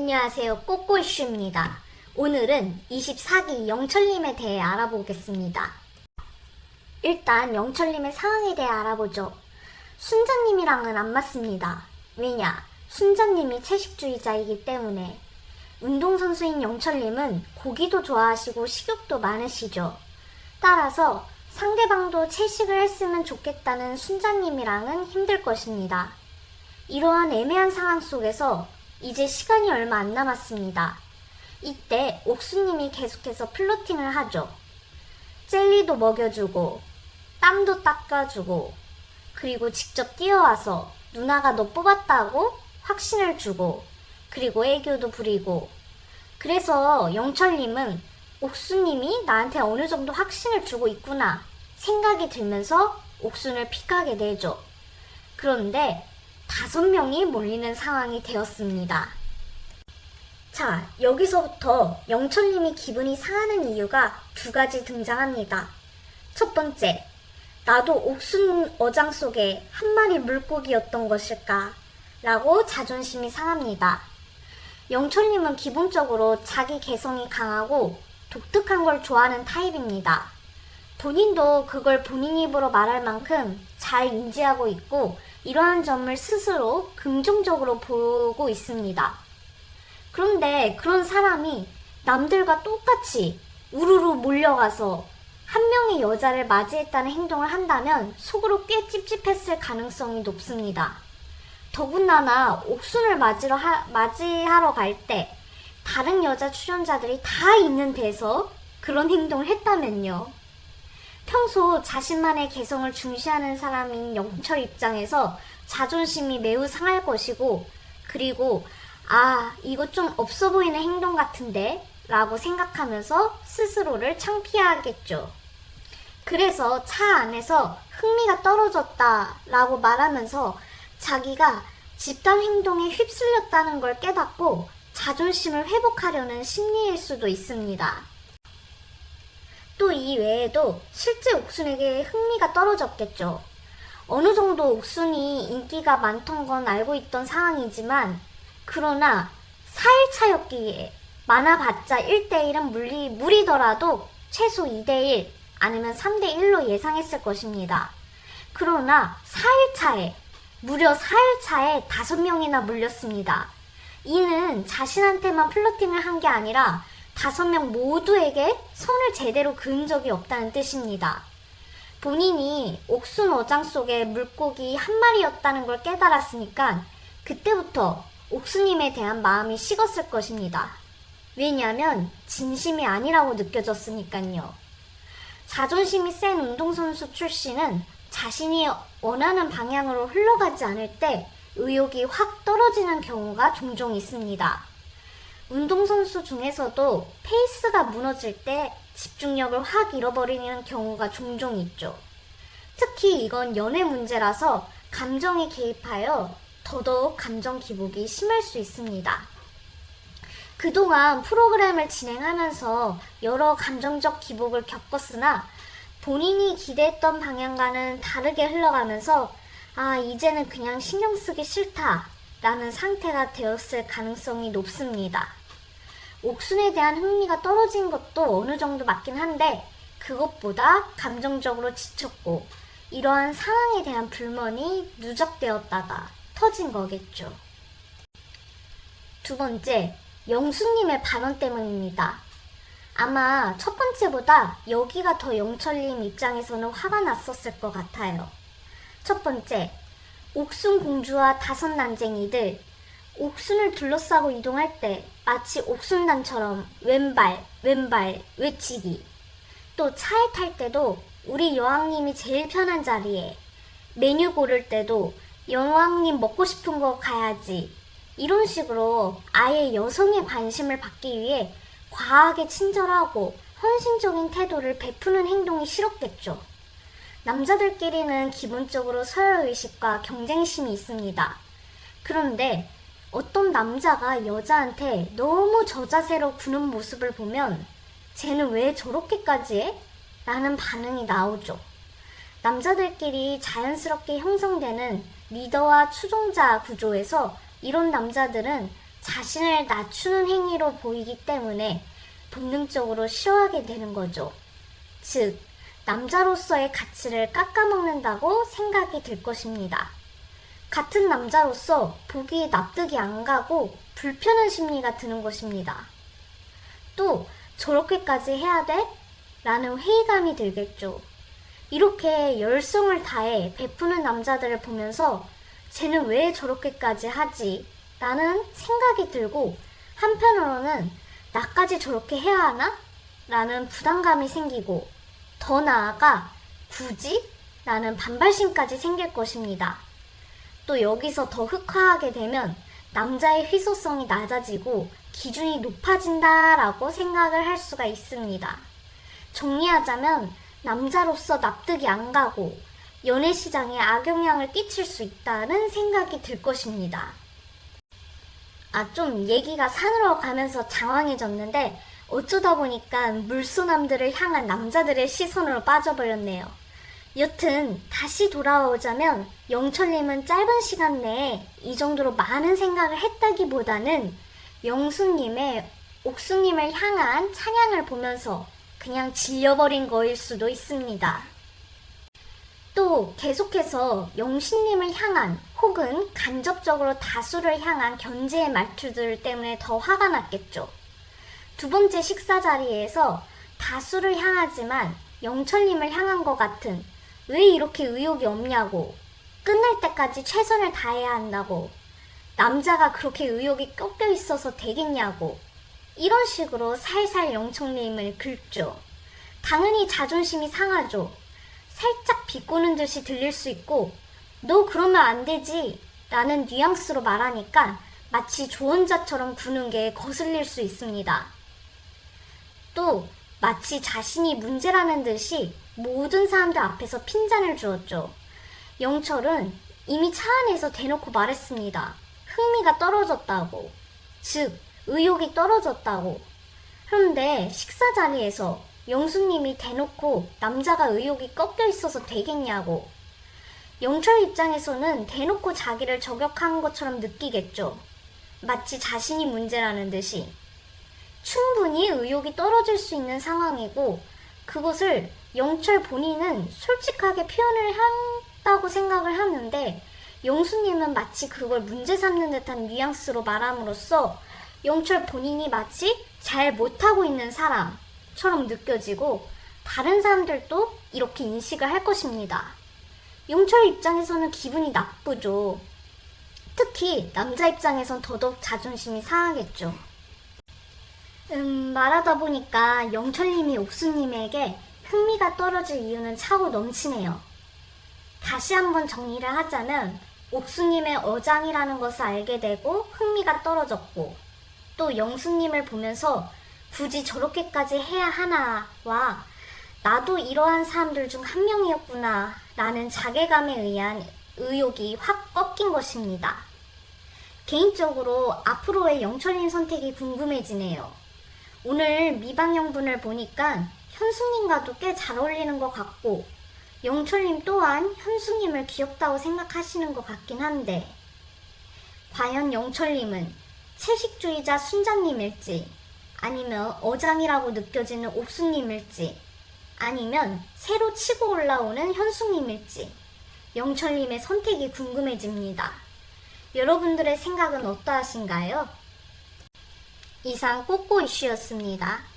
안녕하세요. 꼬꼬 이슈입니다. 오늘은 24기 영철님에 대해 알아보겠습니다. 일단 영철님의 상황에 대해 알아보죠. 순자님이랑은 안 맞습니다. 왜냐? 순자님이 채식주의자이기 때문에. 운동선수인 영철님은 고기도 좋아하시고 식욕도 많으시죠. 따라서 상대방도 채식을 했으면 좋겠다는 순자님이랑은 힘들 것입니다. 이러한 애매한 상황 속에서 이제 시간이 얼마 안 남았습니다. 이때 옥수님이 계속해서 플로팅을 하죠. 젤리도 먹여주고, 땀도 닦아주고, 그리고 직접 뛰어와서 누나가 너 뽑았다고 확신을 주고, 그리고 애교도 부리고. 그래서 영철님은 옥수님이 나한테 어느 정도 확신을 주고 있구나 생각이 들면서 옥순을 픽하게 되죠. 그런데 다섯 명이 몰리는 상황이 되었습니다. 자, 여기서부터 영철님이 기분이 상하는 이유가 두 가지 등장합니다. 첫 번째, 나도 옥순 어장 속에 한 마리 물고기였던 것일까? 라고 자존심이 상합니다. 영철님은 기본적으로 자기 개성이 강하고 독특한 걸 좋아하는 타입입니다. 본인도 그걸 본인 입으로 말할 만큼 잘 인지하고 있고 이러한 점을 스스로 긍정적으로 보고 있습니다. 그런데 그런 사람이 남들과 똑같이 우르르 몰려가서 한 명의 여자를 맞이했다는 행동을 한다면 속으로 꽤 찝찝했을 가능성이 높습니다. 더군다나 옥순을 맞으러 하, 맞이하러 갈 때 다른 여자 출연자들이 다 있는 데서 그런 행동을 했다면요. 평소 자신만의 개성을 중시하는 사람인 영철 입장에서 자존심이 매우 상할 것이고, 그리고, 아, 이거 좀 없어 보이는 행동 같은데? 라고 생각하면서 스스로를 창피하겠죠. 그래서 차 안에서 흥미가 떨어졌다 라고 말하면서 자기가 집단 행동에 휩쓸렸다는 걸 깨닫고 자존심을 회복하려는 심리일 수도 있습니다. 또 이 외에도 실제 옥순에게 흥미가 떨어졌겠죠. 어느 정도 옥순이 인기가 많던 건 알고 있던 상황이지만, 그러나 4일차였기에 많아봤자 1대1은 물리, 무리더라도 최소 2대1 아니면 3대1로 예상했을 것입니다. 그러나 4일차에, 무려 4일차에 5명이나 물렸습니다. 이는 자신한테만 플러팅을 한 게 아니라 다섯 명 모두에게 손을 제대로 그은 적이 없다는 뜻입니다. 본인이 옥순 어장 속에 물고기 한 마리였다는 걸 깨달았으니까 그때부터 옥수님에 대한 마음이 식었을 것입니다. 왜냐하면 진심이 아니라고 느껴졌으니까요. 자존심이 센 운동선수 출신은 자신이 원하는 방향으로 흘러가지 않을 때 의욕이 확 떨어지는 경우가 종종 있습니다. 운동선수 중에서도 페이스가 무너질 때 집중력을 확 잃어버리는 경우가 종종 있죠. 특히 이건 연애 문제라서 감정에 개입하여 더더욱 감정 기복이 심할 수 있습니다. 그동안 프로그램을 진행하면서 여러 감정적 기복을 겪었으나 본인이 기대했던 방향과는 다르게 흘러가면서 아, 이제는 그냥 신경 쓰기 싫다 라는 상태가 되었을 가능성이 높습니다. 옥순에 대한 흥미가 떨어진 것도 어느 정도 맞긴 한데 그것보다 감정적으로 지쳤고 이러한 상황에 대한 불만이 누적되었다가 터진 거겠죠. 두 번째, 영수님의 발언 때문입니다. 아마 첫 번째보다 여기가 더 영철님 입장에서는 화가 났었을 것 같아요. 첫 번째, 옥순 공주와 다섯 난쟁이들 옥순을 둘러싸고 이동할 때 마치 옥순단처럼 왼발, 왼발, 외치기. 또 차에 탈 때도 우리 여왕님이 제일 편한 자리에 메뉴 고를 때도 여왕님 먹고 싶은 거 가야지. 이런 식으로 아예 여성의 관심을 받기 위해 과하게 친절하고 헌신적인 태도를 베푸는 행동이 싫었겠죠. 남자들끼리는 기본적으로 서열의식과 경쟁심이 있습니다. 그런데 어떤 남자가 여자한테 너무 저자세로 구는 모습을 보면 쟤는 왜 저렇게까지 해? 라는 반응이 나오죠. 남자들끼리 자연스럽게 형성되는 리더와 추종자 구조에서 이런 남자들은 자신을 낮추는 행위로 보이기 때문에 본능적으로 싫어하게 되는 거죠. 즉, 남자로서의 가치를 깎아먹는다고 생각이 들 것입니다. 같은 남자로서 보기 납득이 안 가고 불편한 심리가 드는 것입니다. 또, 저렇게까지 해야 돼? 라는 회의감이 들겠죠. 이렇게 열성을 다해 베푸는 남자들을 보면서 쟤는 왜 저렇게까지 하지? 라는 생각이 들고 한편으로는 나까지 저렇게 해야 하나? 라는 부담감이 생기고 더 나아가 굳이? 라는 반발심까지 생길 것입니다. 또 여기서 더 흑화하게 되면 남자의 희소성이 낮아지고 기준이 높아진다라고 생각을 할 수가 있습니다. 정리하자면 남자로서 납득이 안 가고 연애 시장에 악영향을 끼칠 수 있다는 생각이 들 것입니다. 아, 좀 얘기가 산으로 가면서 장황해졌는데 어쩌다 보니까 물소남들을 향한 남자들의 시선으로 빠져버렸네요. 여튼 다시 돌아오자면 영철님은 짧은 시간 내에 이 정도로 많은 생각을 했다기보다는 영수님의 옥수님을 향한 찬양을 보면서 그냥 질려버린 거일 수도 있습니다. 또 계속해서 영신님을 향한 혹은 간접적으로 다수를 향한 견제의 말투들 때문에 더 화가 났겠죠. 두 번째 식사 자리에서 다수를 향하지만 영철님을 향한 것 같은 왜 이렇게 의욕이 없냐고 끝날 때까지 최선을 다해야 한다고 남자가 그렇게 의욕이 꺾여 있어서 되겠냐고 이런 식으로 살살 영철님을 긁죠. 당연히 자존심이 상하죠. 살짝 비꼬는 듯이 들릴 수 있고, 너 그러면 안 되지. 라는 뉘앙스로 말하니까 마치 조언자처럼 구는 게 거슬릴 수 있습니다. 또, 마치 자신이 문제라는 듯이 모든 사람들 앞에서 핀잔을 주었죠. 영철은 이미 차 안에서 대놓고 말했습니다. 흥미가 떨어졌다고. 즉, 의욕이 떨어졌다고. 그런데 식사 자리에서 영수님이 대놓고 남자가 의욕이 꺾여 있어서 되겠냐고. 영철 입장에서는 대놓고 자기를 저격한 것처럼 느끼겠죠. 마치 자신이 문제라는 듯이. 충분히 의욕이 떨어질 수 있는 상황이고, 그것을 영철 본인은 솔직하게 표현을 한다고 생각을 하는데, 영수님은 마치 그걸 문제 삼는 듯한 뉘앙스로 말함으로써 영철 본인이 마치 잘 못하고 있는 사람처럼 느껴지고 다른 사람들도 이렇게 인식을 할 것입니다. 영철 입장에서는 기분이 나쁘죠. 특히 남자 입장에선 더더욱 자존심이 상하겠죠. 음, 말하다 보니까 영철님이 옥수님에게 흥미가 떨어질 이유는 차고 넘치네요. 다시 한번 정리를 하자면 옥수님의 어장이라는 것을 알게 되고 흥미가 떨어졌고 또 영수님을 보면서 굳이 저렇게까지 해야 하나와 나도 이러한 사람들 중 한 명이었구나 라는 자괴감에 의한 의욕이 확 꺾인 것입니다. 개인적으로 앞으로의 영철님 선택이 궁금해지네요. 오늘 미방영분을 보니까 현숙님과도 꽤 잘 어울리는 것 같고 영철님 또한 현숙님을 귀엽다고 생각하시는 것 같긴 한데 과연 영철님은 채식주의자 순자님일지 아니면 어장이라고 느껴지는 옥수님일지 아니면 새로 치고 올라오는 현숙님일지 영철님의 선택이 궁금해집니다. 여러분들의 생각은 어떠하신가요? 이상 꼬꼬 이슈였습니다.